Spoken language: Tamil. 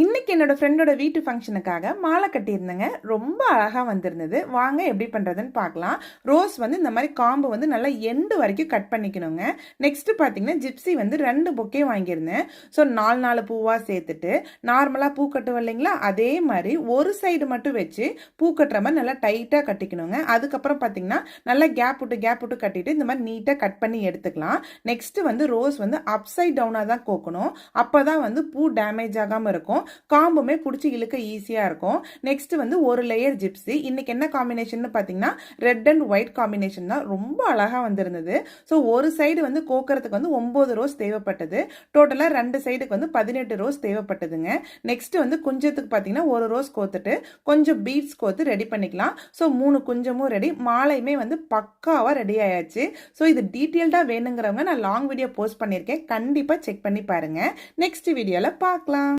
இன்னைக்கு என்னோட ஃப்ரெண்டோட வீட்டு ஃபங்க்ஷனுக்காக மாலை கட்டியிருந்தேங்க. ரொம்ப அழகாக வந்திருந்தது. வாங்க எப்படி பண்ணுறதுன்னு பார்க்கலாம். ரோஸ் வந்து இந்த மாதிரி காம்பு வந்து நல்லா எண்டு வரைக்கும் கட் பண்ணிக்கணுங்க. நெக்ஸ்ட்டு பார்த்தீங்கன்னா ஜிப்ஸி வந்து ரெண்டு பொக்கே வாங்கியிருந்தேன். ஸோ நாலு நாலு பூவாக சேர்த்துட்டு நார்மலாக பூ கட்டுவோம் இல்லைங்களா? அதே மாதிரி ஒரு சைடு மட்டும் வச்சு பூ கட்டுற மாதிரி நல்லா டைட்டாக கட்டிக்கணுங்க. அதுக்கப்புறம் பார்த்தீங்கன்னா நல்லா கேப் விட்டு கேப் விட்டு கட்டிட்டு இந்த மாதிரி நீட்டாக கட் பண்ணி எடுத்துக்கலாம். நெக்ஸ்ட்டு வந்து ரோஸ் வந்து அப் சைட் டவுனாக தான் கோக்கணும். அப்போ தான் வந்து பூ டேமேஜ் ஆகாமல் இருக்கும். இருக்கும். காம்புமே பிடிச்சி இழுக்க ஈஸியாக இருக்கும். நெக்ஸ்ட் வந்து ஒரு லேயர் ஜிப்ஸி இன்னைக்கு என்ன காம்பினேஷன் பார்த்தீங்கன்னா ரெட் அண்ட் ஒயிட் காம்பினேஷன் தான் ரொம்ப அழகாக வந்திருந்தது. ஸோ ஒரு சைடு வந்து கோக்கறதுக்கு வந்து ஒம்பது ரோஸ் தேவைப்பட்டது. டோட்டலாக ரெண்டு சைடுக்கு வந்து பதினெட்டு ரோஸ் தேவைப்பட்டதுங்க. நெக்ஸ்ட் வந்து குஞ்சத்துக்கு பார்த்தீங்கன்னா ஒரு ரோஸ் கோத்துட்டு கொஞ்சம் பீட்ஸ் கோத்து ரெடி பண்ணிக்கலாம். ஸோ மூணு குஞ்சமும் ரெடி மாலையுமே வந்து பக்காவாக ரெடி ஆயாச்சு. ஸோ இது டீட்டெயில்டாக வேணுங்கிறவங்க நான் லாங் வீடியோ போஸ்ட் பண்ணியிருக்கேன். கண்டிப்பாக செக் பண்ணி பாருங்கள் நெக்ஸ்ட் வீடியோவில் பார்க்கலாம்